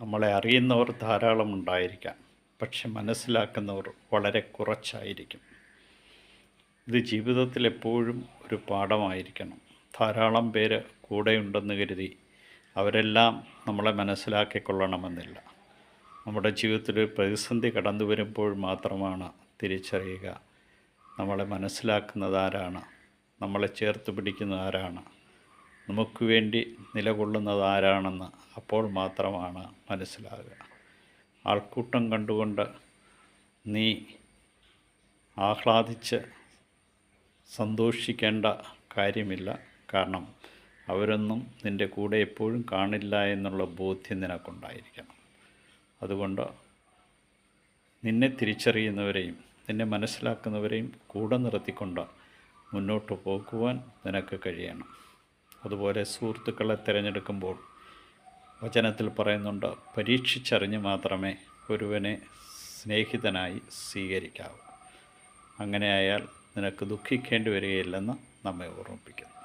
നമ്മളെ അറിയുന്നവർ ധാരാളം ഉണ്ടായിരിക്കാം. പക്ഷെ മനസ്സിലാക്കുന്നവർ വളരെ കുറച്ചായിരിക്കും. ഇത് ജീവിതത്തിൽ എപ്പോഴും ഒരു പാഠമായിരിക്കണം. ധാരാളം പേര് കൂടെയുണ്ടെന്ന് കരുതി അവരെല്ലാം നമ്മളെ മനസ്സിലാക്കിക്കൊള്ളണമെന്നില്ല. നമ്മുടെ ജീവിതത്തിൽ പ്രതിസന്ധി കടന്നു വരുമ്പോൾ മാത്രമാണ് തിരിച്ചറിയുക. നമ്മളെ മനസ്സിലാക്കുന്നത് ആരാണ് നമ്മളെ ചേർത്ത് പിടിക്കുന്നത് ആരാണ് നമുക്ക് വേണ്ടി നിലകൊള്ളുന്നത് ആരാണെന്ന് അപ്പോൾ മാത്രമാണ് മനസ്സിലാകുക. ആൾക്കൂട്ടം കണ്ടുകൊണ്ട് നീ ആഹ്ലാദിച്ച് സന്തോഷിക്കേണ്ട കാര്യമില്ല. കാരണം അവരൊന്നും നിന്റെ കൂടെ എപ്പോഴും കാണില്ല എന്നുള്ള ബോധ്യം നിനക്കുണ്ടായിരിക്കണം. അതുകൊണ്ട് നിന്നെ തിരിച്ചറിയുന്നവരെയും നിന്നെ മനസ്സിലാക്കുന്നവരെയും കൂടെ നിർത്തിക്കൊണ്ട് മുന്നോട്ട് പോകുവാൻ നിനക്ക് കഴിയണം. അതുപോലെ സുഹൃത്തുക്കളെ തിരഞ്ഞെടുക്കുമ്പോൾ വചനത്തിൽ പറയുന്നുണ്ട് പരീക്ഷിച്ചറിഞ്ഞ് മാത്രമേ ഒരുവനെ സ്നേഹിതനായി സ്വീകരിക്കാവൂ. അങ്ങനെയായാൽ നിനക്ക് ദുഃഖിക്കേണ്ടി വരികയില്ലെന്ന് നമ്മെ ഓർമ്മിപ്പിക്കുന്നു.